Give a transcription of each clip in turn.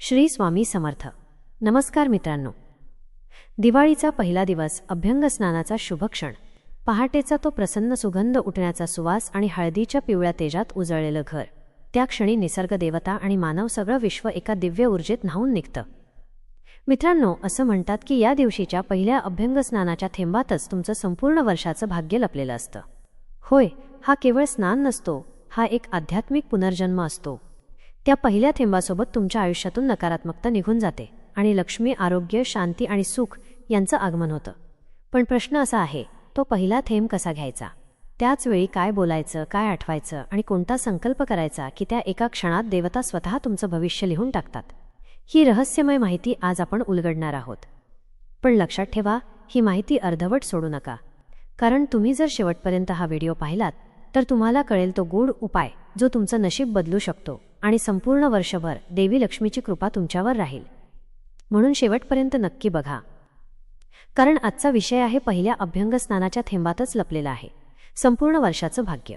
श्री स्वामी समर्थ. नमस्कार मित्रांनो. दिवाळीचा पहिला दिवस अभ्यंग स्नानाचा शुभक्षण पहाटेचा तो प्रसन्न सुगंध उठण्याचा सुवास आणि हळदीच्या पिवळ्या तेजात उजळलेलं घर. त्या क्षणी निसर्ग देवता आणि मानव सगळं विश्व एका दिव्य ऊर्जेत न्हावून निघतं. मित्रांनो असं म्हणतात की या दिवशीच्या पहिल्या अभ्यंग स्नानाच्या थेंबातच तुमचं संपूर्ण वर्षाचं भाग्य लपलेलं असतं. होय हा केवळ स्नान नसतो हा एक आध्यात्मिक पुनर्जन्म असतो. त्या पहिल्या थेंबासोबत तुमच्या आयुष्यातून नकारात्मकता निघून जाते आणि लक्ष्मी आरोग्य शांती आणि सुख यांचं आगमन होतं. पण प्रश्न असा आहे तो पहिला थेंब कसा घ्यायचा? त्याचवेळी काय बोलायचं काय आठवायचं आणि कोणता संकल्प करायचा की त्या एका क्षणात देवता स्वतः तुमचं भविष्य लिहून टाकतात? ही रहस्यमय माहिती आज आपण उलगडणार आहोत. पण लक्षात ठेवा ही माहिती अर्धवट सोडू नका. कारण तुम्ही जर शेवटपर्यंत हा व्हिडिओ पाहिलात तर तुम्हाला कळेल तो गूढ उपाय जो तुमचं नशीब बदलू शकतो. आणि संपूर्ण वर्षभर देवी लक्ष्मीची कृपा तुमच्यावर राहील. म्हणून शेवटपर्यंत नक्की बघा. कारण आजचा विषय आहे पहिल्या अभ्यंग स्नानाच्या थेंबातच लपलेला आहे. संपूर्ण वर्षाचं भाग्य.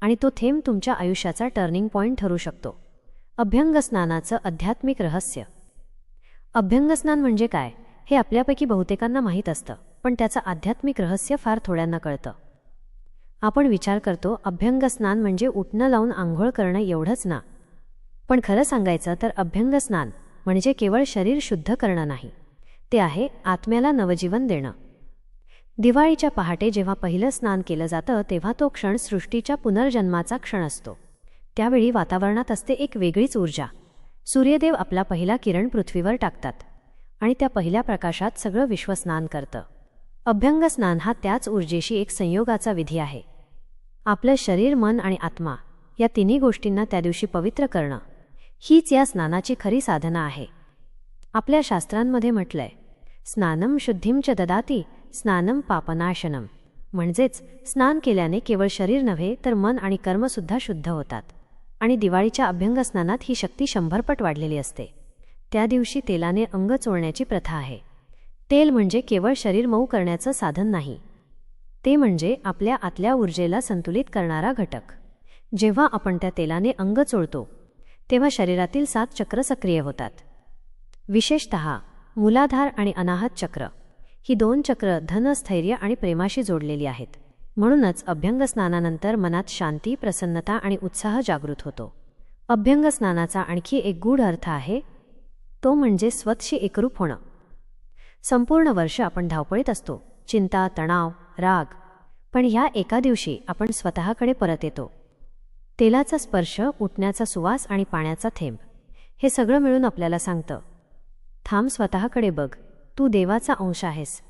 आणि तो थेंब तुमच्या आयुष्याचा टर्निंग पॉईंट ठरू शकतो. अभ्यंग स्नानाचं आध्यात्मिक रहस्य. अभ्यंग स्नान म्हणजे काय? हे आपल्यापैकी बहुतेकांना माहीत असतं पण त्याचं आध्यात्मिक रहस्य फार थोड्यांना कळतं. आपण विचार करतो अभ्यंग स्नान म्हणजे उठणं लावून आंघोळ करणं एवढंच ना. पण खरं सांगायचं तर अभ्यंग स्नान म्हणजे केवळ शरीर शुद्ध करणं नाही. ते आहे आत्म्याला नवजीवन देणं. दिवाळीच्या पहाटे जेव्हा पहिलं स्नान केलं जातं तेव्हा तो क्षण सृष्टीच्या पुनर्जन्माचा क्षण असतो. त्यावेळी वातावरणात असते एक वेगळीच ऊर्जा. सूर्यदेव आपला पहिला किरण पृथ्वीवर टाकतात आणि त्या पहिल्या प्रकाशात सगळं विश्व स्नान करतं. अभ्यंग स्नान हा त्याच ऊर्जेशी एक संयोगाचा विधी आहे. आपलं शरीर मन आणि आत्मा या तिन्ही गोष्टींना त्या दिवशी पवित्र करणं. हीच या स्नानाची खरी साधना आहे. आपल्या शास्त्रांमध्ये म्हटलंय स्नानम शुद्धीम च ददाती स्नानम पापनाशनम म्हणजेच स्नान केल्याने केवळ शरीर नव्हे तर मन आणि कर्मसुद्धा शुद्ध होतात. आणि दिवाळीच्या अभ्यंग स्नानात ही शक्ती शंभरपट वाढलेली असते. त्या दिवशी तेलाने अंग चोळण्याची प्रथा आहे. तेल म्हणजे केवळ शरीर मऊ करण्याचं साधन नाही. ते म्हणजे आपल्या आतल्या ऊर्जेला संतुलित करणारा घटक. जेव्हा आपण त्या तेलाने अंग चोळतो तेव्हा शरीरातील सात चक्र सक्रिय होतात. विशेषत मूलाधार आणि अनाहत चक्र. ही दोन चक्र धनस्थैर्य आणि प्रेमाशी जोडलेली आहेत. म्हणूनच अभ्यंग स्नानानंतर मनात शांती प्रसन्नता आणि उत्साह जागृत होतो. अभ्यंग स्नानाचा आणखी एक गूढ अर्थ आहे तो म्हणजे स्वतशी एकरूप होणं. संपूर्ण वर्ष आपण धावपळीत असतो. चिंता तणाव राग. पण ह्या एका दिवशी आपण स्वतःकडे परत येतो. तेलाचा स्पर्श उठण्याचा सुवास आणि पाण्याचा थेंब. हे सगळं मिळून आपल्याला सांगतं थांब स्वतःकडे बघ तू देवाचा अंश आहेस.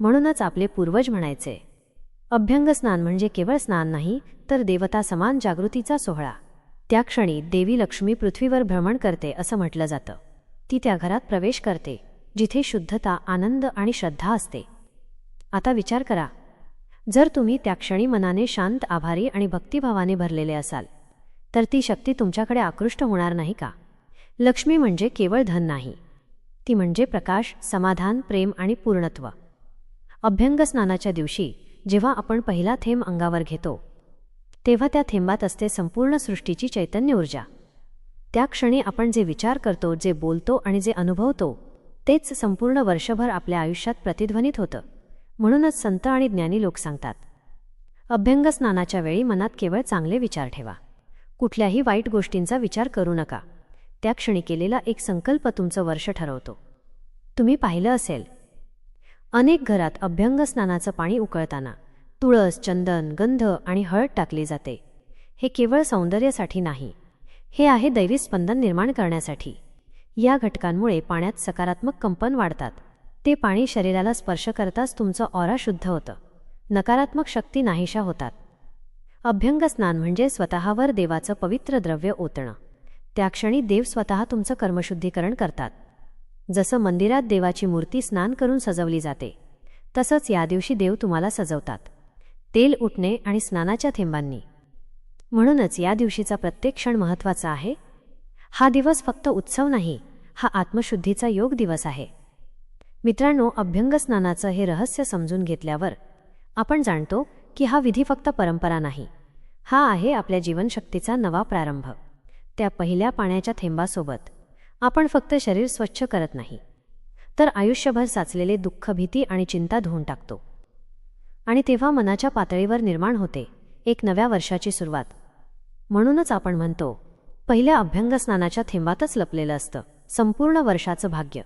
म्हणूनच आपले पूर्वज म्हणायचे अभ्यंग स्नान म्हणजे केवळ स्नान नाही तर देवता समान जागृतीचा सोहळा. त्या क्षणी देवी लक्ष्मी पृथ्वीवर भ्रमण करते असं म्हटलं जातं. ती त्या घरात प्रवेश करते जिथे शुद्धता आनंद आणि श्रद्धा असते. आता विचार करा जर तुम्ही त्या क्षणी मनाने शांत आभारी आणि भक्तिभावाने भरलेले असाल तर ती शक्ती तुमच्याकडे आकृष्ट होणार नाही का? लक्ष्मी म्हणजे केवळ धन नाही ती म्हणजे प्रकाश समाधान प्रेम आणि पूर्णत्व. अभ्यंग स्नानाच्या दिवशी जेव्हा आपण पहिला थेंब अंगावर घेतो तेव्हा त्या थेंबात असते संपूर्ण सृष्टीची चैतन्य ऊर्जा. त्या क्षणी आपण जे विचार करतो जे बोलतो आणि जे अनुभवतो तेच संपूर्ण वर्षभर आपल्या आयुष्यात प्रतिध्वनित होतं. म्हणूनच संत आणि ज्ञानी लोक सांगतात अभ्यंग स्नानाच्या वेळी मनात केवळ चांगले विचार ठेवा. कुठल्याही वाईट गोष्टींचा विचार करू नका. त्या क्षणी केलेला एक संकल्प तुमचं वर्ष ठरवतो. तुम्ही पाहिलं असेल. अनेक घरात अभ्यंग स्नानाचं पाणी उकळताना तुळस चंदन गंध आणि हळद टाकली जाते. हे केवळ सौंदर्यासाठी नाही. हे आहे दैवी स्पंदन निर्माण करण्यासाठी. या घटकांमुळे पाण्यात सकारात्मक कंपन वाढतात. ते पाणी शरीराला स्पर्श करताच तुमचं ऑरा शुद्ध होतं. नकारात्मक शक्ती नाहीशा होतात. अभ्यंग स्नान म्हणजे स्वतःवर देवाचं पवित्र द्रव्य ओतणं. त्या क्षणी देव स्वतः तुमचं कर्मशुद्धीकरण करतात. जसं मंदिरात देवाची मूर्ती स्नान करून सजवली जाते तसंच या दिवशी देव तुम्हाला सजवतात. तेल उठणे आणि स्नानाच्या थेंबांनी. म्हणूनच या दिवशीचा प्रत्येक क्षण महत्त्वाचा आहे. हा दिवस फक्त उत्सव नाही हा आत्मशुद्धीचा योग दिवस आहे. मित्रांनो अभ्यंग स्नानाचं हे रहस्य समजून घेतल्यावर आपण जाणतो की हा विधी फक्त परंपरा नाही. हा आहे आपल्या जीवनशक्तीचा नवा प्रारंभ. त्या पहिल्या पाण्याच्या थेंबासोबत आपण फक्त शरीर स्वच्छ करत नाही तर आयुष्यभर साचलेले दुःख भीती आणि चिंता धुवून टाकतो. आणि तेव्हा मनाच्या पातळीवर निर्माण होते एक नव्या वर्षाची सुरुवात. म्हणूनच आपण म्हणतो पहिल्या अभ्यंग स्नानाच्या थेंबातच लपलेलं असतं संपूर्ण वर्षाचं भाग्य.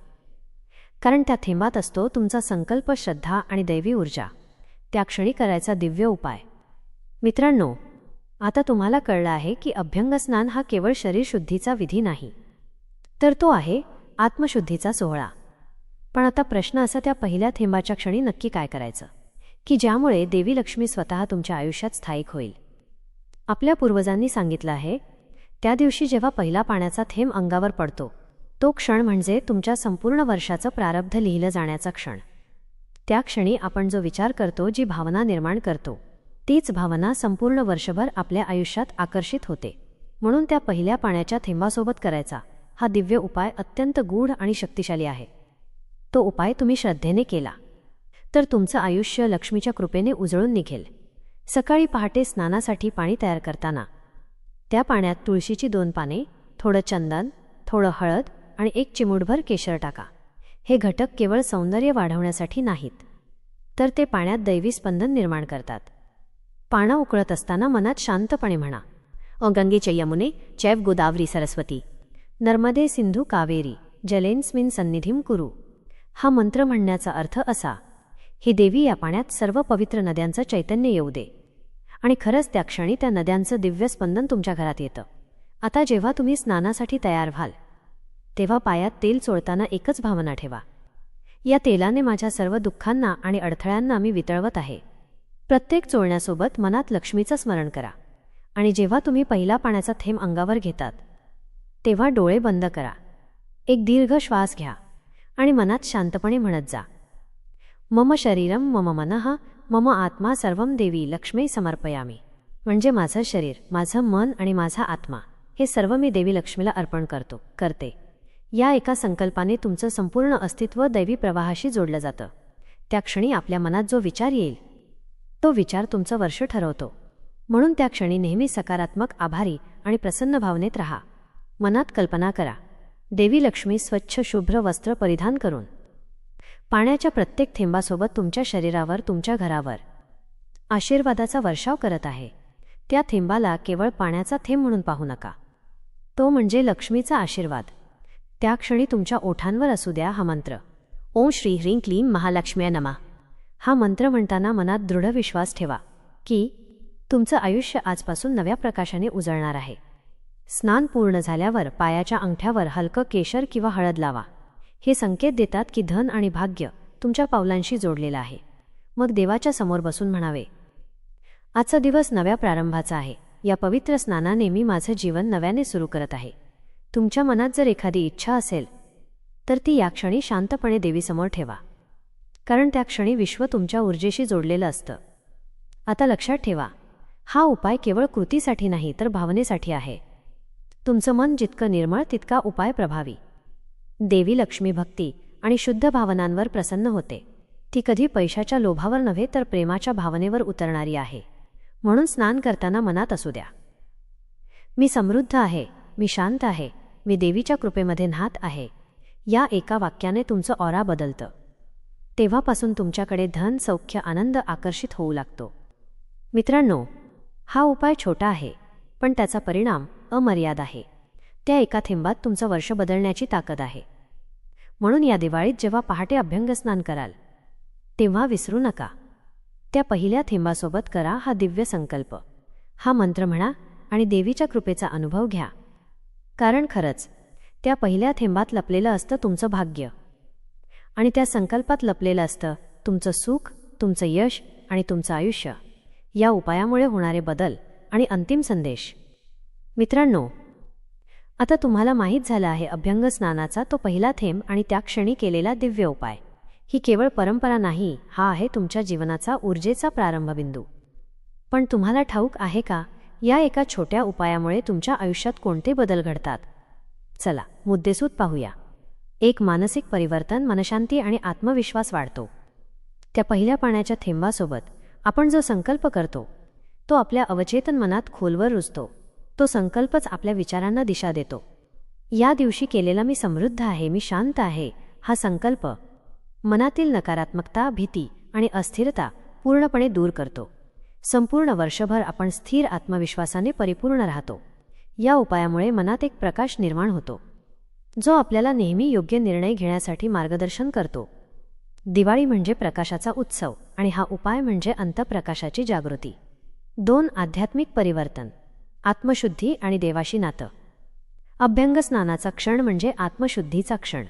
कारण त्या थेंबात असतो तुमचा संकल्प श्रद्धा आणि दैवी ऊर्जा. त्या क्षणी करायचा दिव्य उपाय. मित्रांनो आता तुम्हाला कळलं आहे की अभ्यंगस्नान हा केवळ शरीरशुद्धीचा विधी नाही. तर तो आहे आत्मशुद्धीचा सोहळा. पण आता प्रश्न असा त्या पहिल्या थेंबाच्या क्षणी नक्की काय करायचं? की ज्यामुळे देवी लक्ष्मी स्वतः तुमच्या आयुष्यात स्थायिक होईल. आपल्या पूर्वजांनी सांगितलं आहे त्या दिवशी जेव्हा पहिला पाण्याचा थेंब अंगावर पडतो तो क्षण म्हणजे तुमच्या संपूर्ण वर्षाचं प्रारब्ध लिहिलं जाण्याचा क्षण. त्या क्षणी आपण जो विचार करतो जी भावना निर्माण करतो तीच भावना संपूर्ण वर्षभर आपल्या आयुष्यात आकर्षित होते. म्हणून त्या पहिल्या पाण्याच्या थेंबासोबत करायचा. हा दिव्य उपाय अत्यंत गूढ आणि शक्तिशाली आहे. तो उपाय तुम्ही श्रद्धेने केला. तर तुमचं आयुष्य लक्ष्मीच्या कृपेने उजळून निघेल. सकाळी पहाटे स्नानासाठी पाणी तयार करताना. त्या पाण्यात तुळशीची दोन पाने थोडं चंदन थोडं हळद आणि एक चिमूटभर केशर टाका. हे घटक केवळ सौंदर्य वाढवण्यासाठी नाहीत. तर ते पाण्यात दैवी स्पंदन निर्माण करतात. पानं उकळत असताना मनात शांतपणे म्हणा अ गंगेच्या यमुने चैव गोदावरी सरस्वती नर्मदे सिंधू कावेरी जलेन्स्मिन सन्निधीम कुरु. हा मंत्र म्हणण्याचा अर्थ असा ही देवी या पाण्यात सर्व पवित्र नद्यांचं चैतन्य येऊ दे. आणि खरंच त्या क्षणी त्या नद्यांचं दिव्य स्पंदन तुमच्या घरात येतं. आता जेव्हा तुम्ही स्नानासाठी तयार व्हाल तेव्हा पायात तेल चोळताना एकच भावना ठेवा. या तेलाने माझ्या सर्व दुःखांना आणि अडथळ्यांना मी वितळवत आहे. प्रत्येक चोळण्यासोबत मनात लक्ष्मीचं स्मरण करा. आणि जेव्हा तुम्ही पहिला पाण्याचा थेंब अंगावर घेतात तेव्हा डोळे बंद करा. एक दीर्घ श्वास घ्या आणि मनात शांतपणे म्हणत जा. मम शरीरम मम मनः मम आत्मा सर्व देवी लक्ष्मी समर्पयामी. म्हणजे माझं शरीर माझं मन आणि माझा आत्मा हे सर्व मी देवी लक्ष्मीला अर्पण करतो करते. या एका संकल्पाने तुमचं संपूर्ण अस्तित्व दैवी प्रवाहाशी जोडलं जातं. त्या क्षणी आपल्या मनात जो विचार येईल तो विचार तुमचं वर्ष ठरवतो. म्हणून त्या क्षणी नेहमी सकारात्मक आभारी आणि प्रसन्न भावनेत राहा. मनात कल्पना करा. देवी लक्ष्मी स्वच्छ शुभ्र वस्त्र परिधान करून. पाण्याच्या प्रत्येक थेंबासोबत तुमच्या शरीरावर तुमच्या घरावर. आशीर्वादाचा वर्षाव करत आहे. त्या थेंबाला केवळ पाण्याचा थेंब म्हणून पाहू नका. तो म्हणजे लक्ष्मीचा आशीर्वाद. त्या क्षणी तुमच्या ओठांवर असू द्या हा मंत्र. ओम श्री ह्रीं क्लीं महालक्ष्म्या नमा. हा मंत्र म्हणताना मनात दृढ विश्वास ठेवा की तुमचं आयुष्य आजपासून नव्या प्रकाशाने उजळणार आहे. स्नान पूर्ण झाल्यावर पायाच्या अंगठ्यावर हलकं केशर किंवा हळद लावा. हे संकेत देतात की धन आणि भाग्य तुमच्या पावलांशी जोडलेलं आहे. मग देवाच्या समोर बसून म्हणावे आजचा दिवस नव्या प्रारंभाचा आहे. या पवित्र स्नानाने मी माझं जीवन नव्याने सुरू करत आहे. तुमच्या मनात जर एखादी इच्छा असेल तर ती या क्षणी शांतपणे देवीसमोर ठेवा. कारण त्या क्षणी विश्व तुमच्या ऊर्जेशी जोडलेलं असतं. आता लक्षात ठेवा हा उपाय केवळ कृतीसाठी नाही तर भावनेसाठी आहे. तुमचं मन जितकं निर्मळ तितका उपाय प्रभावी. देवी लक्ष्मी भक्ती आणि शुद्ध भावनांवर प्रसन्न होते. ती कधी पैशाच्या लोभावर नव्हे तर प्रेमाच्या भावनेवर उतरणारी आहे. म्हणून स्नान करताना मनात असू द्या. मी समृद्ध आहे मी शांत आहे मी देवीच्या कृपेमध्ये न्हात आहे. या एका वाक्याने तुमचं ऑरा बदलतं. तेव्हापासून तुमच्याकडे धन सौख्य आनंद आकर्षित होऊ लागतो. मित्रांनो हा उपाय छोटा आहे पण त्याचा परिणाम अमर्याद आहे. त्या एका थेंबात तुमचं वर्ष बदलण्याची ताकद आहे. म्हणून या दिवाळीत जेव्हा पहाटे अभ्यंगस्नान कराल तेव्हा विसरू नका. त्या पहिल्या थेंबासोबत करा हा दिव्य संकल्प. हा मंत्र म्हणा आणि देवीच्या कृपेचा अनुभव घ्या. कारण खरंच त्या पहिल्या थेंबात लपलेलं असतं तुमचं भाग्य. आणि त्या संकल्पात लपलेलं असतं तुमचं सुख तुमचं यश आणि तुमचं आयुष्य. या उपायामुळे होणारे बदल आणि अंतिम संदेश. मित्रांनो आता तुम्हाला माहीत झालं आहे अभ्यंग स्नानाचा तो पहिला थेंब आणि त्या क्षणी केलेला दिव्य उपाय. ही केवळ परंपरा नाही हा आहे तुमच्या जीवनाचा ऊर्जेचा प्रारंभबिंदू. पण तुम्हाला ठाऊक आहे का? या एका छोट्या उपायामुळे तुमच्या आयुष्यात कोणते बदल घडतात? चला मुद्देसूद पाहूया. एक मानसिक परिवर्तन मनशांती आणि आत्मविश्वास वाढतो. त्या पहिल्या पाण्याच्या थेंबासोबत आपण जो संकल्प करतो तो आपल्या अवचेतन मनात खोलवर रुजतो. तो संकल्पच आपल्या विचारांना दिशा देतो. या दिवशी केलेला मी समृद्ध आहे मी शांत आहे हा संकल्प मनातील नकारात्मकता भीती आणि अस्थिरता पूर्णपणे दूर करतो. संपूर्ण वर्षभर आपण स्थिर आत्मविश्वासाने परिपूर्ण राहतो. या उपायामुळे मनात एक प्रकाश निर्माण होतो. जो आपल्याला नेहमी योग्य निर्णय घेण्यासाठी मार्गदर्शन करतो. दिवाळी म्हणजे प्रकाशाचा उत्सव आणि हा उपाय म्हणजे अंतप्रकाशाची जागृती. दोन आध्यात्मिक परिवर्तन आत्मशुद्धी आणि देवाशी नातं. अभ्यंग स्नानाचा क्षण म्हणजे आत्मशुद्धीचा क्षण.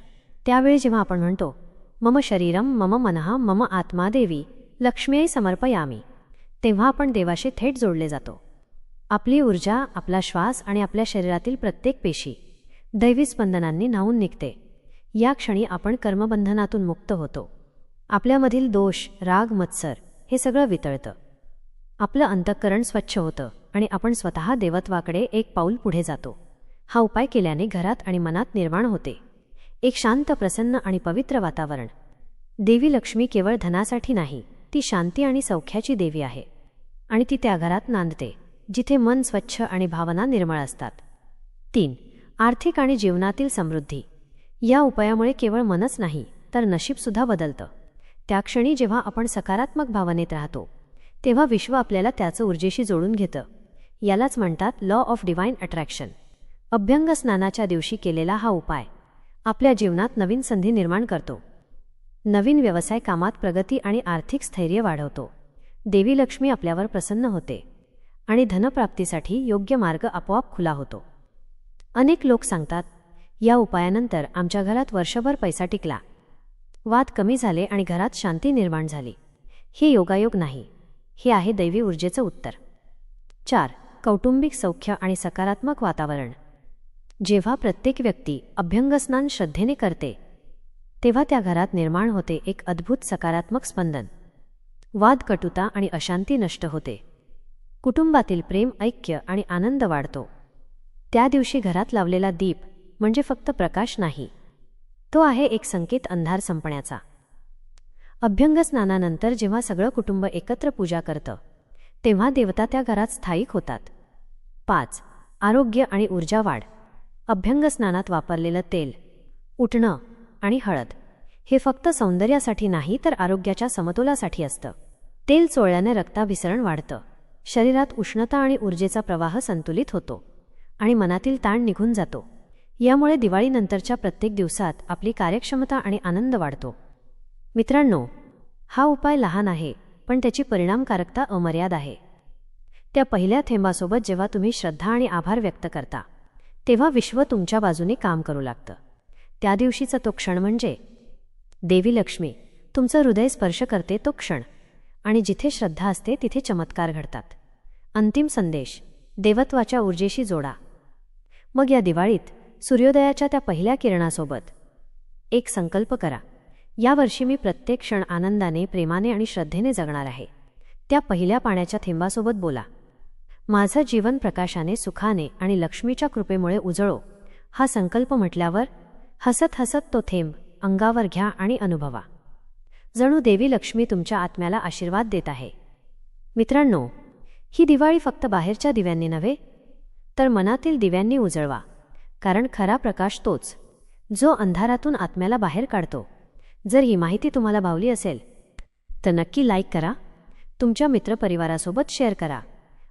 त्यावेळी जेव्हा आपण म्हणतो मम शरीरम मम मनः मम आत्मा देवी लक्ष्मीई समर्पयामी. तेव्हा आपण देवाशी थेट जोडले जातो. आपली ऊर्जा आपला श्वास आणि आपल्या शरीरातील प्रत्येक पेशी दैवी स्पंदनांनी न्हावून निघते. या क्षणी आपण कर्मबंधनातून मुक्त होतो. आपल्यामधील दोष राग मत्सर हे सगळं वितळतं. आपलं अंतःकरण स्वच्छ होतं आणि आपण स्वतः देवत्वाकडे एक पाऊल पुढे जातो. हा उपाय केल्याने घरात आणि मनात निर्माण होते. एक शांत प्रसन्न आणि पवित्र वातावरण. देवी लक्ष्मी केवळ धनासाठी नाही ती शांती आणि सौख्याची देवी आहे. आणि ती त्या घरात नांदते जिथे मन स्वच्छ आणि भावना निर्मळ असतात. तीन आर्थिक आणि जीवनातील समृद्धी. या उपायामुळे केवळ मनच नाही तर नशीबसुद्धा बदलतं. त्या क्षणी जेव्हा आपण सकारात्मक भावनेत राहतो तेव्हा विश्व आपल्याला त्याचं ऊर्जेशी जोडून घेतं. यालाच म्हणतात लॉ ऑफ डिवाईन अट्रॅक्शन अभ्यंग स्नानाच्या दिवशी केलेला हा उपाय. आपल्या जीवनात नवीन संधी निर्माण करतो. नवीन व्यवसाय कामात प्रगती आणि आर्थिक स्थैर्य वाढवतो. देवी लक्ष्मी आपल्यावर प्रसन्न होते आणि धनप्राप्तीसाठी योग्य मार्ग आपोआप खुला होतो. अनेक लोक सांगतात या उपायानंतर आमच्या घरात वर्षभर पैसा टिकला. वाद कमी झाले आणि घरात शांती निर्माण झाली. हे योगायोग नाही. हे आहे दैवी ऊर्जेचं उत्तर. चार. कौटुंबिक सौख्य आणि सकारात्मक वातावरण. जेव्हा प्रत्येक व्यक्ती अभ्यंगस्नान श्रद्धेने करते तेव्हा त्या घरात निर्माण होते एक अद्भुत सकारात्मक स्पंदन. वाद कटुता आणि अशांती नष्ट होते. कुटुंबातील प्रेम ऐक्य आणि आनंद वाढतो. त्या दिवशी घरात लावलेला दीप म्हणजे फक्त प्रकाश नाही. तो आहे एक संकेत अंधार संपण्याचा. अभ्यंग स्नानानंतर जेव्हा सगळं कुटुंब एकत्र पूजा करतं तेव्हा देवता त्या घरात स्थायिक होतात. पाच. आरोग्य आणि ऊर्जा वाढ. अभ्यंग स्नानात वापरलेलं तेल उठणं आणि हळद हे फक्त सौंदर्यासाठी नाही तर आरोग्याच्या समतोलासाठी असतं. तेल चोळल्याने रक्ताभिसरण वाढतं. शरीरात उष्णता आणि ऊर्जेचा प्रवाह संतुलित होतो आणि मनातील ताण निघून जातो. यामुळे दिवाळीनंतरच्या प्रत्येक दिवसात आपली कार्यक्षमता आणि आनंद वाढतो. मित्रांनो हा उपाय लहान आहे पण त्याची परिणामकारकता अमर्याद आहे. त्या पहिल्या थेंबासोबत जेव्हा तुम्ही श्रद्धा आणि आभार व्यक्त करता तेव्हा विश्व तुमच्या बाजूने काम करू लागतं. त्या दिवशीचा तो क्षण म्हणजे देवी लक्ष्मी. तुमचं हृदय स्पर्श करते तो क्षण. आणि जिथे श्रद्धा असते तिथे चमत्कार घडतात. अंतिम संदेश देवत्वाच्या ऊर्जेशी जोडा. मग या दिवाळीत सूर्योदयाच्या त्या पहिल्या किरणासोबत. एक संकल्प करा. यावर्षी मी प्रत्येक क्षण आनंदाने प्रेमाने आणि श्रद्धेने जगणार आहे. त्या पहिल्या पाण्याच्या थेंबासोबत बोला. माझं जीवन प्रकाशाने सुखाने आणि लक्ष्मीच्या कृपेमुळे उजळो. हा संकल्प म्हटल्यावर हसत हसत तो थेंब अंगावर घ्या आणि अनुभवा. जणू देवी लक्ष्मी तुमच्या आत्म्याला आशीर्वाद देत आहे. मित्रांनो ही दिवाळी फक्त बाहेरच्या दिव्यांनी नव्हे तर मनातील दिव्यांनी उजळवा कारण खरा प्रकाश तोच जो अंधारातून आत्म्याला बाहेर काढतो. जर ही माहिती तुम्हाला भावली असेल तर नक्की लाईक करा तुमच्या मित्रपरिवारासोबत शेअर करा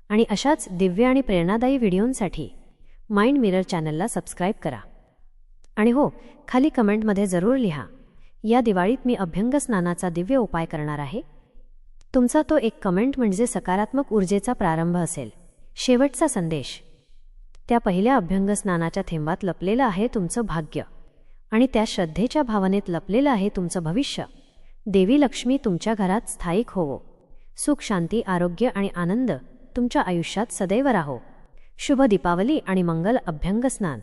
आणि अशाच दिव्य आणि प्रेरणादायी व्हिडिओंसाठी माइंड मिरर चॅनलला सबस्क्राईब करा. आणि हो खाली कमेंटमध्ये जरूर लिहा. या दिवाळीत मी अभ्यंग स्नानाचा दिव्य उपाय करणार आहे. तुमचा तो एक कमेंट म्हणजे सकारात्मक ऊर्जेचा प्रारंभ असेल. शेवटचा संदेश. त्या पहिल्या अभ्यंग स्नानाच्या थेंबात लपलेलं आहे तुमचं भाग्य. आणि त्या श्रद्धेच्या भावनेत लपलेलं आहे तुमचं भविष्य. देवी लक्ष्मी तुमच्या घरात स्थायिक होवो. सुख शांती आरोग्य आणि आनंद तुमच्या आयुष्यात सदैव राहो. शुभ दीपावली आणि मंगल अभ्यंग स्नान.